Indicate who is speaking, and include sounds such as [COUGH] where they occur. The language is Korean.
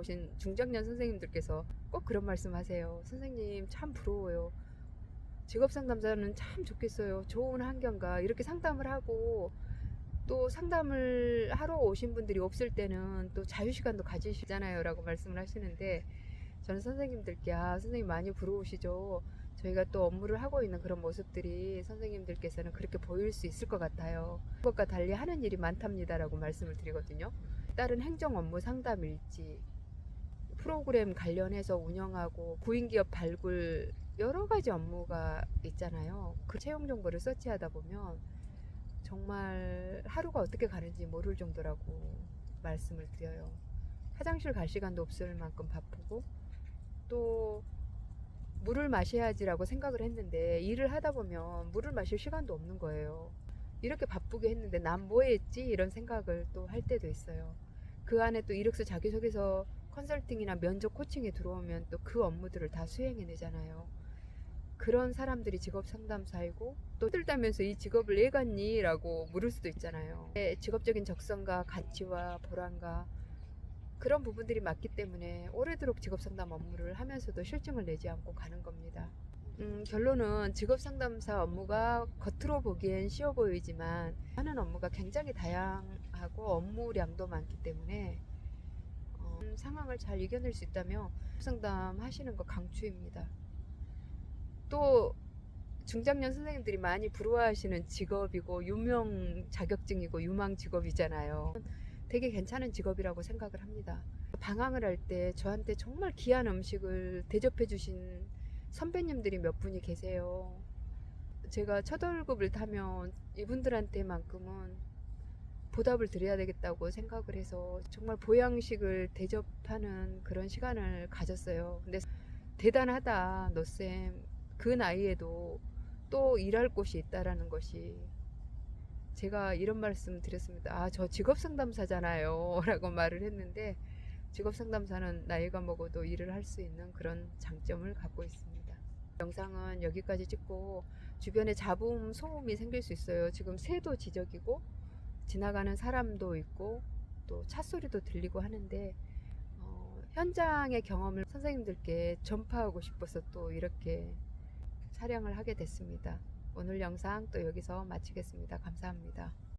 Speaker 1: 오신 중장년 선생님들께서 꼭 그런 말씀 하세요. 선생님 참 부러워요. 직업 상담사는 참 좋겠어요. 좋은 환경과 이렇게 상담을 하고 또 상담을 하러 오신 분들이 없을 때는 또 자유 시간도 가지시잖아요. 라고 말씀을 하시는데 저는 선생님들께 아, 선생님 많이 부러우시죠. 저희가 또 업무를 하고 있는 그런 모습들이 선생님들께서는 그렇게 보일 수 있을 것 같아요. 그것과 달리 하는 일이 많답니다라고 말씀을 드리거든요. 다른 행정 업무 상담일지, 프로그램 관련해서 운영하고 구인기업 발굴 여러 가지 업무가 있잖아요. 그 채용 정보를 서치하다 보면 정말 하루가 어떻게 가는지 모를 정도라고 말씀을 드려요. 화장실 갈 시간도 없을 만큼 바쁘고 또 물을 마셔야지라고 생각을 했는데 일을 하다 보면 물을 마실 시간도 없는 거예요. 이렇게 바쁘게 했는데 난 뭐 했지? 이런 생각을 또 할 때도 있어요. 그 안에 또 이력서 자기소개서 컨설팅이나 면접 코칭에 들어오면 또 그 업무들을 다 수행해내잖아요. 그런 사람들이 직업 상담사이고 또 힘들다면서 이 직업을 왜 갔니? 라고 물을 수도 있잖아요. 네, 직업적인 적성과 가치와 보람과 그런 부분들이 맞기 때문에 오래도록 직업 상담 업무를 하면서도 실증을 내지 않고 가는 겁니다. 음, 결론은 직업 상담사 업무가 겉으로 보기엔 쉬워 보이지만 하는 업무가 굉장히 다양하고 업무량도 많기 때문에 상황을 잘 이겨낼 수 있다면 상담 하시는 거 강추입니다. 또 중장년 선생님들이 많이 부러워하시는 직업이고 유명 자격증이고 유망 직업이잖아요. 되게 괜찮은 직업이라고 생각을 합니다. 방황을 할 때 저한테 정말 귀한 음식을 대접해 주신 선배님들이 몇 분이 계세요. 제가 첫 월급을 타면 이분들한테만큼은 보답을 드려야 되겠다고 생각을 해서 정말 보양식을 대접하는 그런 시간을 가졌어요. 근데 대단하다, 너쌤. 그 나이에도 또 일할 곳이 있다라는 것이 제가 이런 말씀 드렸습니다. 아, 저 직업 상담사잖아요. [LAUGHS] 라고 말을 했는데 직업 상담사는 나이가 먹어도 일을 할 수 있는 그런 장점을 갖고 있습니다. 영상은 여기까지 찍고 주변에 잡음 소음이 생길 수 있어요. 지금 새도 지적이고 지나가는 사람도 있고 또 차 소리도 들리고 하는데 어, 현장의 경험을 선생님들께 전파하고 싶어서 또 이렇게 촬영을 하게 됐습니다. 오늘 영상 또 여기서 마치겠습니다. 감사합니다.